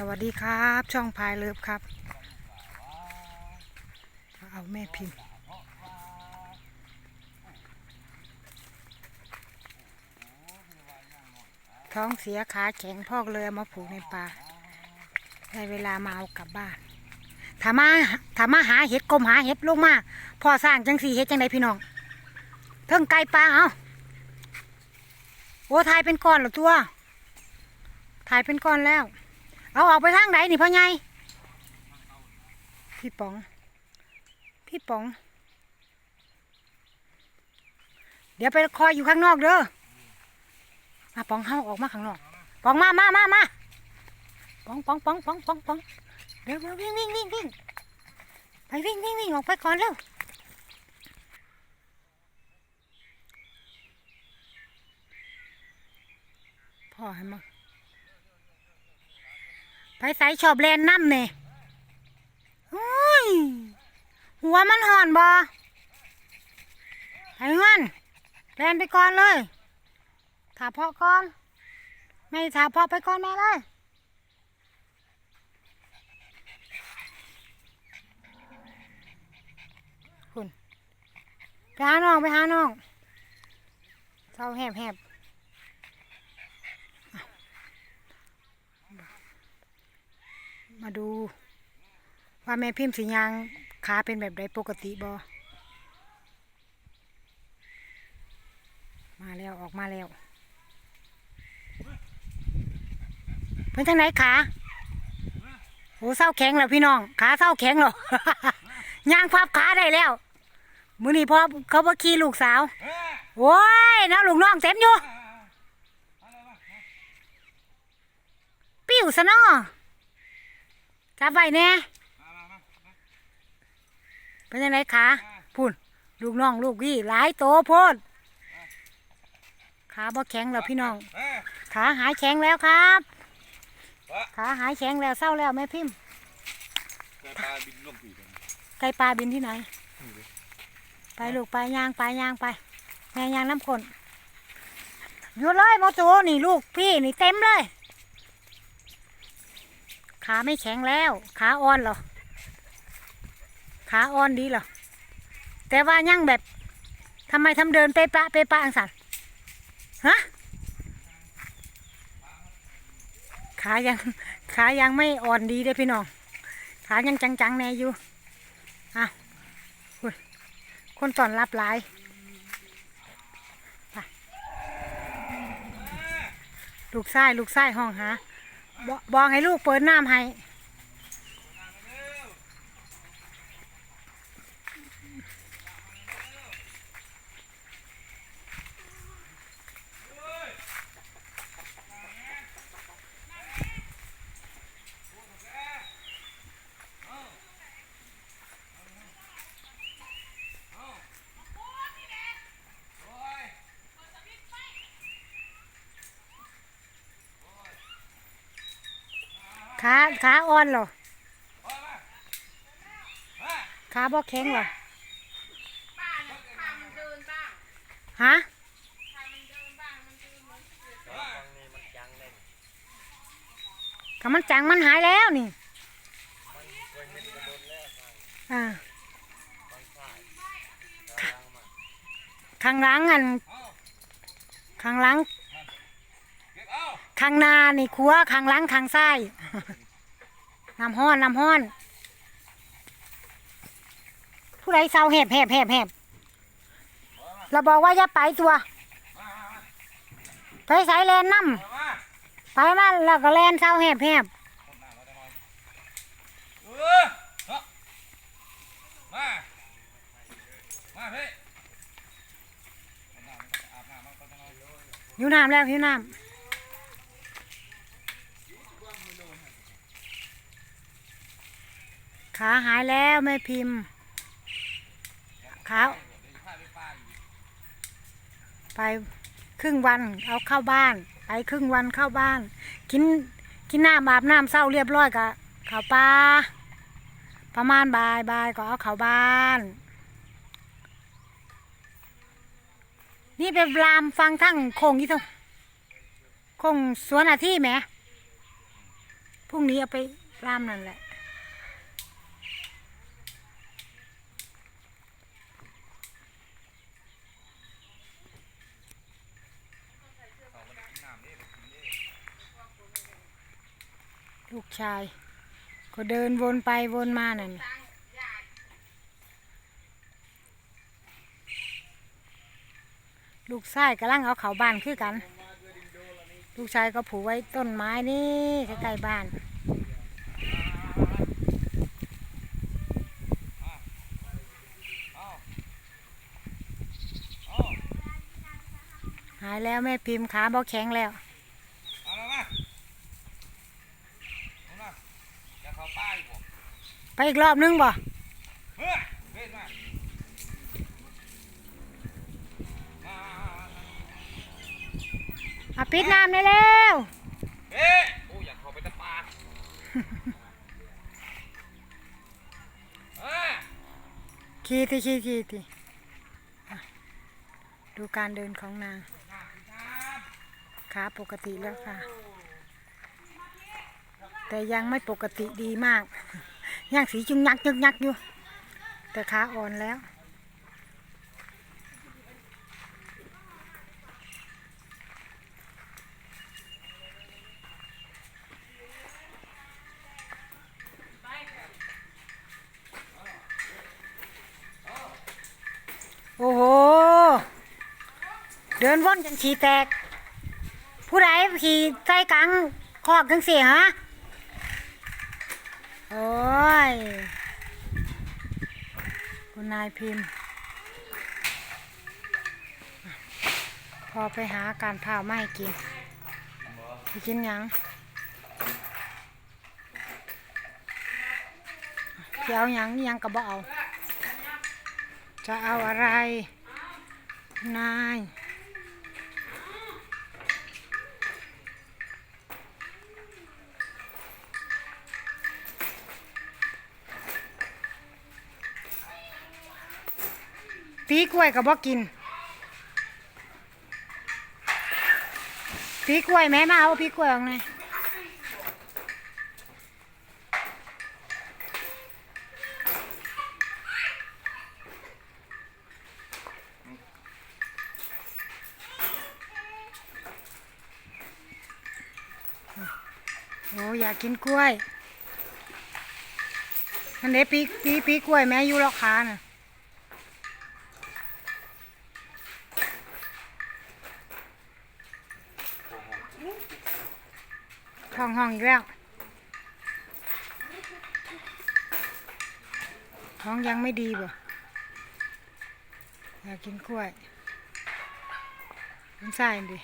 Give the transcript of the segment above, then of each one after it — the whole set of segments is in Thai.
สวัสดีครับ ช่องพายเลิฟครับ เอาแม่พิมพ์ท้องเสียขาแข็งพอกเลยเอมาผูกในป่าได้เวลามาเอากลับบ้านถามาถามาหาเห็ดกลมหาเห็ดลงมาพ่อสร้างจังสีเห็ดจังไดพี่น้องเพิ่งไก่ปลาเอาโอ้ทายเป็นก้อนหรอตัวทายเป็นก้อนแล้ว เอาออกไปทางไหนนี่พ่อใหญ่พี่ป๋อง พี่ป๋อง เดี๋ยวไปคอยอยู่ข้างนอกเด้อมาปองเฮาออกมาข้างนอกป๋องมามามามาป๋องป๋องป๋องป๋องปองปองเดี๋ยววิ่งวิ่งวิ่งวิ่งไปวิ่งวิ่งวิ่งออกไปก่อนเร็วพ่อให้มา ไปใสชอบแลนน้ำเนี่ยโอ้ย หัวมันห่อนบ่ไปเงินแลนไปก่อนเลยถาพ่อก่อนแม่ถาพ่อไปก่อนแม่เลยคุณไปหาน้องไปหาน้องเศร้าแหบแหบอะ มาดู ว่าแม่พิมพ์สียางขาเป็นแบบใดปกติบอมาแล้วออกมาแล้วเป็นทางไหนขาโอ้เศร้าแข็งแล้วพี่น้อง ขาเศร้าแข็งแล้วย่างพับขาได้แล้ว มือนี้พอเขาบ่ขี่ลูกสาว โอ้ยน้าลูกน้องเต็มอยู่ ปิ้วซะเนาะ จับไว้แน่เป็นยังไงขาพูนลูกน้องลูกพี่หลายโตโพดขาบ่แข็งแล้วพี่น้อง ขาหายแข็งแล้วครับ ขาหายแข็งแล้วเศร้าแล้วแม่พิมพ์ไก่ปลาบินที่ไหน ไปลูกไปยางไปยางไปแม่ยางน้ำขนอยู่เลยโมโจนี่ลูกพี่นี่เต็มเลย ขาไม่แข็งแล้ว ขาอ่อนเหรอ ขาอ่อนดีเหรอ แต่ว่ายังแบบทำไมทำเดินเปะปะเปะปะอังสันฮะ ขายัง ขายังไม่อ่อนดีเด้พี่น้อง ขายังจังๆแน่อยู่อ้าวอุ๊ยคนตอนรับหลายลูกไส้ลูกไส้ห้องหา บอกให้ลูกเปิดน้ำให้ ขาขาอ่อนเหรอขาบ่แข็งเหรอฮะถ้ามันจังมันหายแล้วนี่อ่าข้างหลังอันข้างหลังข้างหน้านี่ครัวข้างหลังข้างซ้าย น้ำห้อนน้ำห้อน ผู้ใดเศร้าแหบแหบแหบแหบเราบอกว่าอย่าไปตัวไปสายแลนน้ำไปมาแล้วก็แลนเศร้าแหบแหบอยหิวน้ำแล้วหิวน้ำขา หายแล้วแม่พิมพ์ขาไปครึ่งวันเอาเข้าบ้าน ไปครึ่งวันเข้าบ้าน กินกินน้ำอาบน้ำเศร้าเรียบร้อยกะเข้าป่าประมาณบายบายก็เอาเข้าบ้าน นี่เป็นรามฟังทั้งโคงยี่ทงโคงสวนอาที่แหมพรุ่งนี้เอาไปรามนั่นแหละ ลูก ชาย ก็เดินวนไปวนมานั่นลูกชายกำลังเอาเขาบ้านคือกัน ลูกชายก็ผูกไว้ต้นไม้นี่ใกล้ๆบ้านหายแล้วแม่พิมพ์ขาบ่แข็งแล้ว เอาละมาเอาละอย่าเข้าป้ายบ่ ไปอีกรอบนึงบ่เฮ้ยเฮ้ยมามาอะปิดน้ำได้แล้วเฮ้ยโอ้อยากเข้าไปตะปาดเอ้ยขี่ที่ขี่ขี่ที่อะดูการเดินของนาง ขาปกติแล้วค่ะ แต่ยังไม่ปกติดีมาก ยังสีจึงยักยึกยักอยู่ แต่ขาอ่อนแล้ว โอ้โห เดินว่อนจนฉีแตก ผู้ใดขี่ใจกลางคอกจังเสียฮะ โอ้ย คุณนายพิมพ์ พอไปหาการพาวไม่กินไปกินยังจะเอายังยังก็บ่เอาจะเอาอะไร นาย ปีกล้วยก็บ่กินปีกล้วยแม่มาเอาปีกล้วยออกหน่อยโอ้อยากกินกล้วยอันนี้ปีปีปีกล้วยแม่อยู่ลอกขาน่ะ ท้องห้องอีกแล้วท้องยังไม่ดีบ่อยากกินกล้วยมันใส่ดิ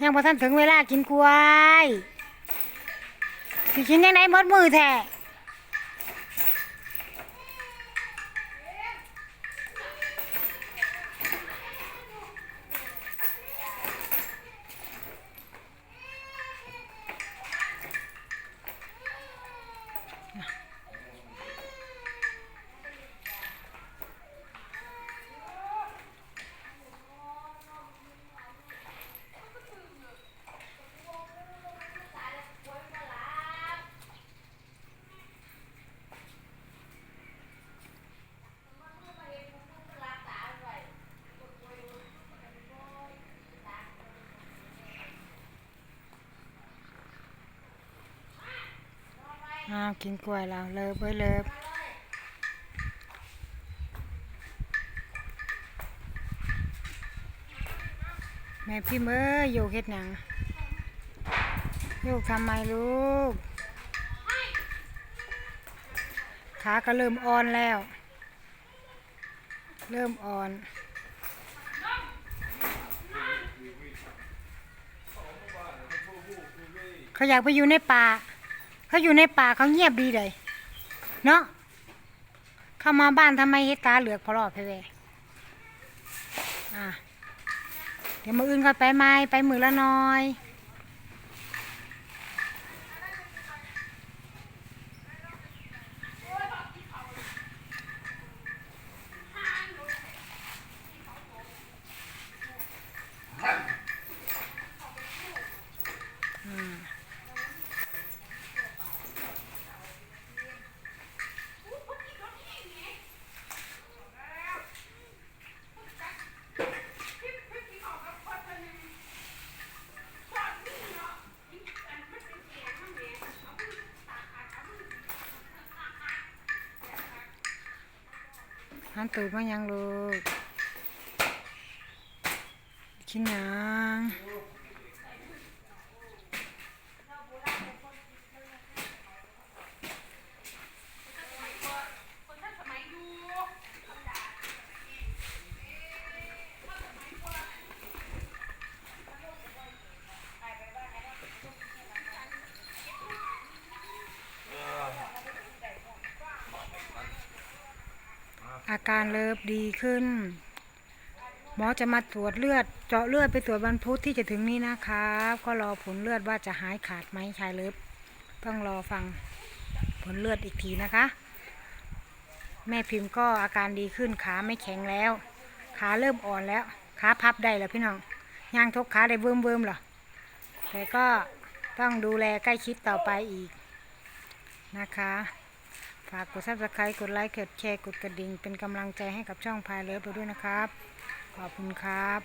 ยังพอท่านถึงเวลากินกล้วยสิกินยังไงมดมือแท้ อ้าวกินกล้วยแล้วเลิฟเว้ยเลิฟแม่พี่เมื่ออยู่เฮ็ดหนังลูกทำไมลูก ขาก็เริ่มอ่อนแล้ว เริ่มอ่อนเขาอยากไปอยู่ในป่า เขาอยู่ในป่าเขาเงียบดีเลยเนาะเข้ามาบ้านทำไมเฮตาเหลือกพอรอดไปเวอะเดี๋ยวมืออื่นก็ไปไม้ไปมือละน้อย หันตูดมายังลูกขี้นาง อาการเลิฟดีขึ้น หมอจะมาตรวจเลือด เจาะเลือดไปตรวจวันพุธที่จะถึงนี้นะครับก็รอผลเลือดว่าจะหายขาดไหมชายเลิฟต้องรอฟังผลเลือดอีกทีนะคะ แม่พิมพ์ก็อาการดีขึ้นขาไม่แข็งแล้ว ขาเริ่มอ่อนแล้ว ขาพับได้แล้วพี่น้องย่างทกขาได้เบิ่มเบิ่มๆหรอแต่ก็ต้องดูแลใกล้ชิดต่อไปอีกนะคะ ฝากกดซับสไครต์กดไลค์กดแชร์กดกระดิ่ง เป็นกำลังใจให้กับช่องพายเลิฟไปด้วยนะครับ ขอบคุณครับ